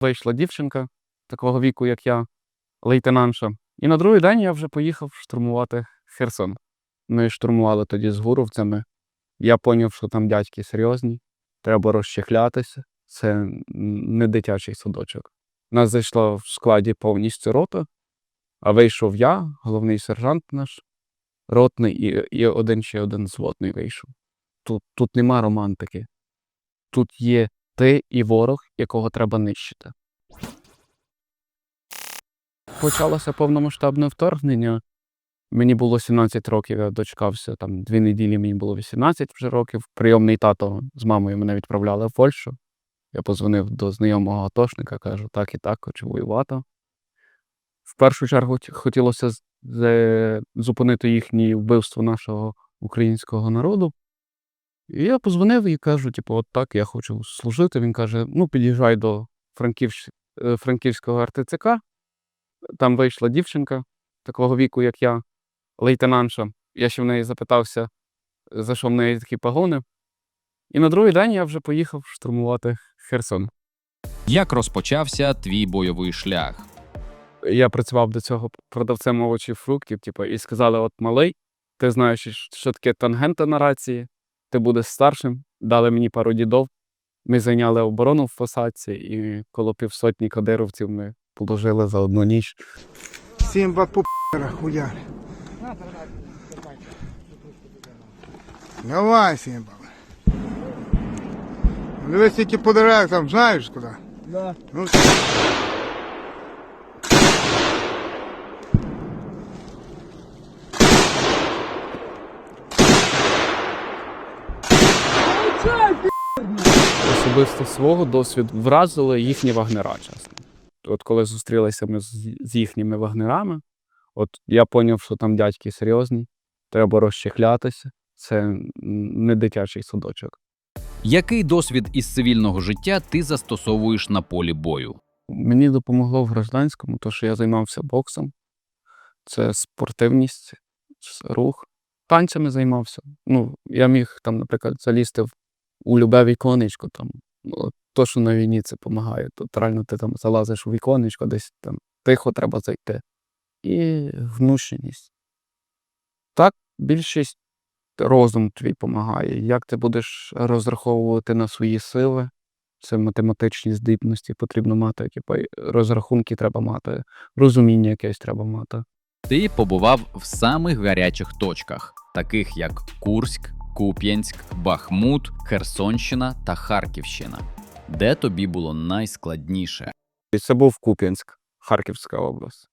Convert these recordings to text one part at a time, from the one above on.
Вийшла дівчинка такого віку, як я, лейтенантша. І на другий день я вже поїхав штурмувати Херсон. Ми штурмували тоді з гуровцями. Я зрозумів, що там дядьки серйозні, треба розчехлятися. Це не дитячий садочок. Нас зайшла в складі повністю рота, а вийшов я, головний сержант наш, ротний, і, і один ще один зводний вийшов. Тут, тут нема романтики. Тут є ти і ворог, якого треба нищити. Почалося повномасштабне вторгнення. Мені було 17 років, я дочекався там дві неділі, мені було 18 вже років. Прийомний тато з мамою мене відправляли в Польщу. Я позвонив до знайомого атошника, кажу, так і так, хочу воювати. В першу чергу хотілося зупинити їхнє вбивство нашого українського народу. І я позвонив і кажу, типу, от так, я хочу служити. Він каже: ну, під'їжджай до Франківщ... е, Франківського РТЦК. Там вийшла дівчинка такого віку, як я, лейтенантша. Я ще в неї запитався, за що в неї такі погони. І на другий день я вже поїхав штурмувати Херсон. Як розпочався твій бойовий шлях? Я працював до цього продавцем овочів фруктів, типу, і сказали: от малий, ти знаєш, що- що таке тангента на рації, ти будеш старшим. Дали мені пару дідов. Ми зайняли оборону в посадці, і коло півсотні кадировців ми положили за одну ніч. Сімба по п***рах. Давай, Сімба. Дивись, які по деревах там, знаєш куди? Да. Ну, Особисто свого досвіду вразили їхні вагнера, чесно. От коли зустрілися ми з, їхніми вагнерами, от я зрозумів, що там дядьки серйозні, треба розчехлятися. Це не дитячий садочок. Який досвід із цивільного життя ти застосовуєш на полі бою? Мені допомогло в гражданському, то що я займався боксом. Це спортивність, це рух. Танцями займався. Ну, я міг там, наприклад, залізти в у любе віконечко. Там. Ну, то, що на війні це допомагає. Тут реально ти там залазиш у віконечко, десь там тихо треба зайти. І внушеність. Так, більшість розум твій допомагає. Як ти будеш розраховувати на свої сили, це математичні здібності потрібно мати, типу, і розрахунки треба мати, розуміння якесь треба мати. Ти побував в самих гарячих точках, таких як Курськ, Куп'янськ, Бахмут, Херсонщина та Харківщина. Де тобі було найскладніше? Це був Куп'янськ, Харківська область.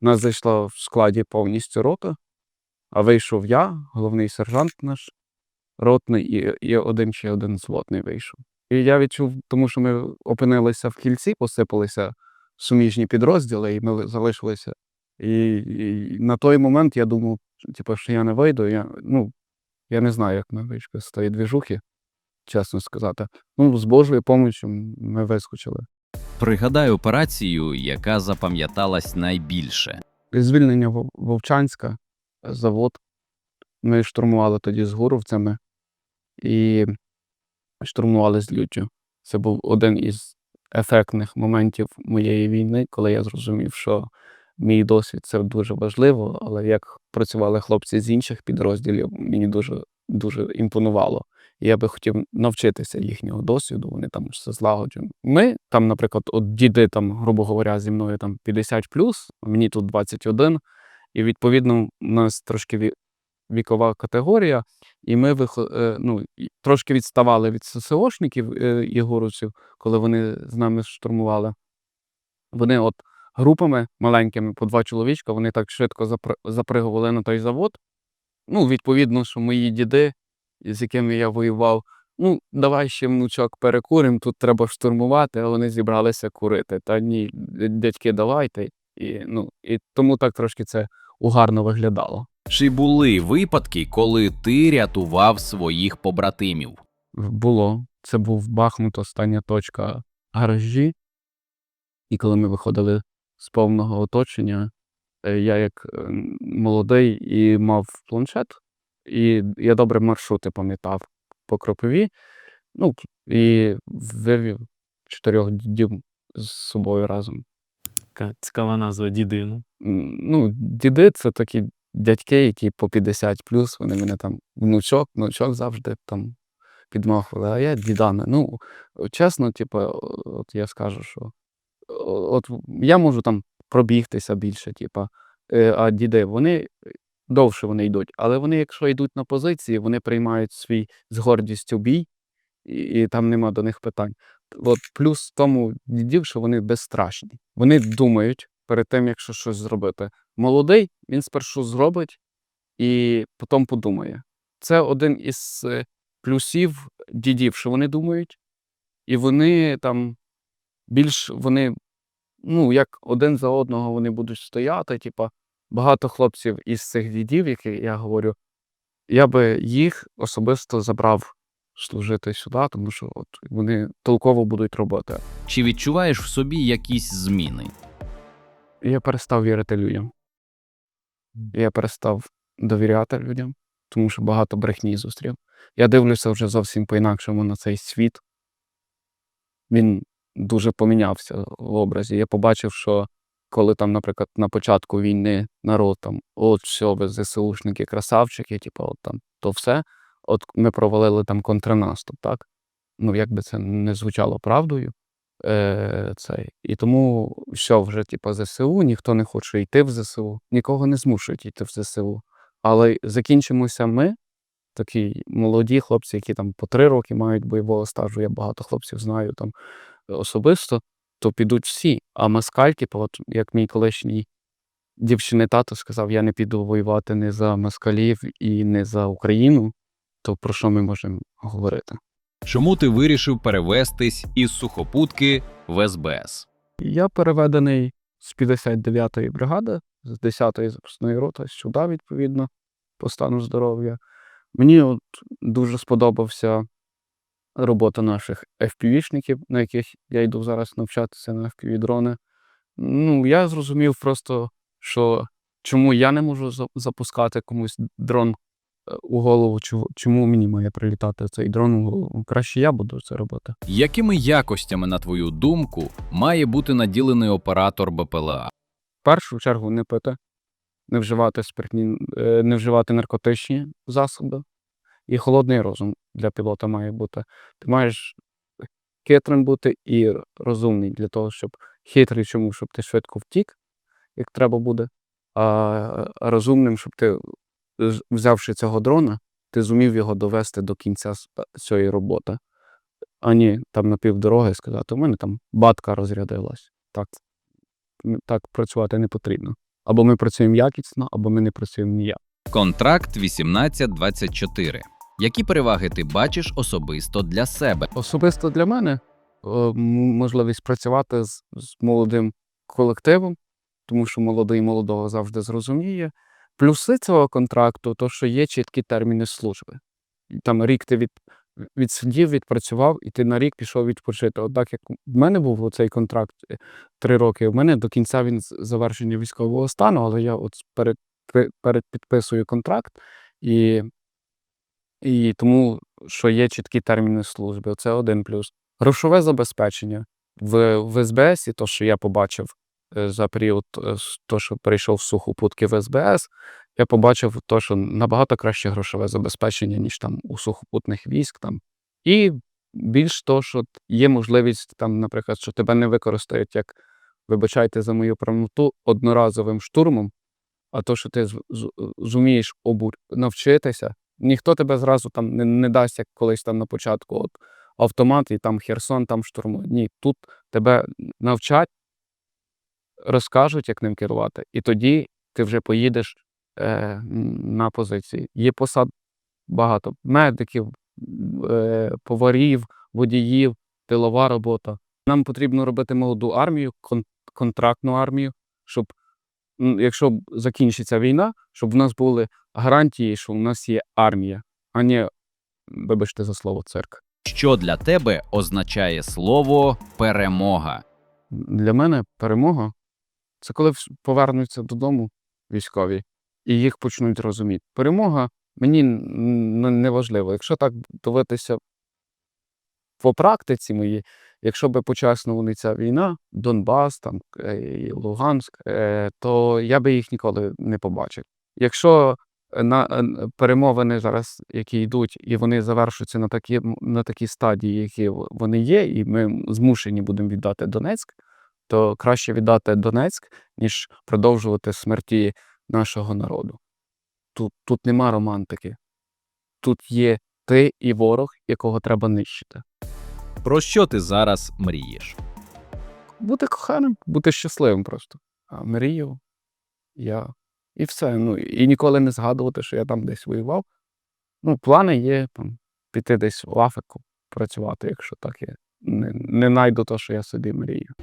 Нас зайшла в складі повністю рота, а вийшов я, головний сержант наш, ротний, і, і один ще один зводний вийшов. І я відчув, тому що ми опинилися в кільці, посипалися суміжні підрозділи, і ми залишилися. І, і на той момент я думав, типу, що я не вийду. Я, ну, я не знаю, як ми вийшли з тої двіжухи, чесно сказати. Ну, з Божою допомогою ми вискочили. Пригадай операцію, яка запам'яталась найбільше. звільнення Вовчанська, завод. Ми штурмували тоді з гуровцями і штурмували з люччю. Це був один із ефектних моментів моєї війни, коли я зрозумів, що мій досвід це дуже важливо, але як працювали хлопці з інших підрозділів, мені дуже, дуже імпонувало. Я би хотів навчитися їхнього досвіду, вони там все злагоджують. Ми там, наприклад, от діди, там, грубо говоря, зі мною там 50 мені тут 21, і відповідно у нас трошки вікова категорія, і ми вихо- е, ну, трошки відставали від ССОшників е, і гуровців, коли вони з нами штурмували. Вони от групами маленькими по два чоловічка, вони так швидко запри- запригували на той завод. Ну, відповідно, що мої діди, з якими я воював, ну, давай ще внучок перекуримо, тут треба штурмувати, а вони зібралися курити. Та ні, дядьки, давайте. І, ну, і тому так трошки це угарно виглядало. Чи були випадки, коли ти рятував своїх побратимів? Було. Це був Бахмут, остання точка гаражі. І коли ми виходили з повного оточення, е, я як е, молодий і мав планшет, і я добре маршрути пам'ятав по кропові. Ну, і вивів чотирьох дідів з собою разом. Така цікава назва дідину. М, Ну, діди це такі дядьки, які по 50 плюс, вони мене там внучок, внучок завжди там підмахували, а я дідами. Ну, чесно, типу, от я скажу, що от я можу там пробігтися більше, типу, е, а діди, вони довше вони йдуть, але вони, якщо йдуть на позиції, вони приймають свій з гордістю бій, і, і там нема до них питань. От плюс в тому дідів, що вони безстрашні. Вони думають перед тим, якщо щось зробити. Молодий, він спершу зробить і потім подумає. Це один із е, плюсів дідів, що вони думають, і вони там більш вони, ну, як один за одного вони будуть стояти. Типа, багато хлопців із цих дідів, які я говорю, я би їх особисто забрав служити сюди, тому що от вони толково будуть робити. Чи відчуваєш в собі якісь зміни? Я перестав вірити людям. Я перестав довіряти людям, тому що багато брехні зустрів. Я дивлюся вже зовсім по-інакшому на цей світ. Він дуже помінявся в образі. Я побачив, що коли там, наприклад, на початку війни народ там, от все, ви ЗСУшники, красавчики, типу, от там, то все. От ми провалили там контрнаступ, так? Ну, як би це не звучало правдою. Е, цей. І тому все вже, типу, ЗСУ, ніхто не хоче йти в ЗСУ, нікого не змушують йти в ЗСУ. Але закінчимося ми, такі молоді хлопці, які там по три роки мають бойового стажу, я багато хлопців знаю там особисто, то підуть всі. А москаль, типу, от як мій колишній дівчини тато сказав, я не піду воювати не за москалів і не за Україну, то про що ми можемо говорити? Чому ти вирішив перевестись із сухопутки в СБС? Я переведений з 59-ї бригади, з 10-ї запасної роти сюди, відповідно, по стану здоров'я. Мені от дуже сподобався робота наших FPV-шників, на яких я йду зараз навчатися на FPV-дрони. Ну, я зрозумів просто, що чому я не можу запускати комусь дрон е, у голову, чому- мені має прилітати цей дрон у голову. Краще я буду це робити. Якими якостями, на твою думку, має бути наділений оператор БПЛА? в першу чергу не пити, не вживати спиртні, е, не вживати наркотичні засоби. І холодний розум для пілота має бути. Ти маєш хитрим бути і розумний для того, щоб хитрий чому, щоб ти швидко втік, як треба буде, а розумним, щоб ти, взявши цього дрона, ти зумів його довести до кінця цієї роботи. А ні, там на півдороги сказати, у мене там батка розрядилась. Так, так працювати не потрібно. Або ми працюємо якісно, або ми не працюємо ніяк. Контракт 1824. Які переваги ти бачиш особисто для себе? Особисто для мене е, можливість працювати з, з молодим колективом, тому що молодий молодого завжди зрозуміє. Плюси цього контракту, то що є чіткі терміни служби. Там рік ти від, відсидів, відпрацював, і ти на рік пішов відпочити. От так як в мене був цей контракт е, три роки, в мене до кінця він завершення військового стану, але я от перед, перед підписую контракт і і тому, що є чіткі терміни служби, це один плюс. Грошове забезпечення в, в СБС, і то, що я побачив е, за період, е, то, що перейшов з сухопутки в СБС, я побачив то, що набагато краще грошове забезпечення, ніж там у сухопутних військ. Там. І більш то, що є можливість, там, наприклад, що тебе не використають як, вибачайте за мою правноту, одноразовим штурмом, а то, що ти зумієш обу... навчитися, ніхто тебе зразу там не, не дасть, як колись там на початку, от автомат і там Херсон, там штурмує. Ні, тут тебе навчать, розкажуть, як ним керувати, і тоді ти вже поїдеш е, на позиції. Є посад багато медиків, е, поварів, водіїв, тилова робота. Нам потрібно робити молоду армію, кон- контрактну армію, щоб якщо закінчиться війна, щоб в нас були гарантії, що в нас є армія, а не, вибачте за слово, цирк. Що для тебе означає слово перемога? Для мене перемога це коли повернуться додому військові і їх почнуть розуміти. Перемога мені не важливо. Якщо так дивитися по практиці моїй, якщо би почесно вони ця війна, Донбас, там е, Луганськ, е, то я би їх ніколи не побачив. Якщо на е, перемовини зараз, які йдуть, і вони завершуються на такі, на такій стадії, які вони є, і ми змушені будемо віддати Донецьк, то краще віддати Донецьк, ніж продовжувати смерті нашого народу. Тут, тут нема романтики. Тут є ти і ворог, якого треба нищити. Про що ти зараз мрієш? Бути коханим, бути щасливим просто. А мрію я. І все. Ну, і ніколи не згадувати, що я там десь воював. Ну, плани є там, піти десь в Африку працювати, якщо так є. не, не найду то, що я собі мрію.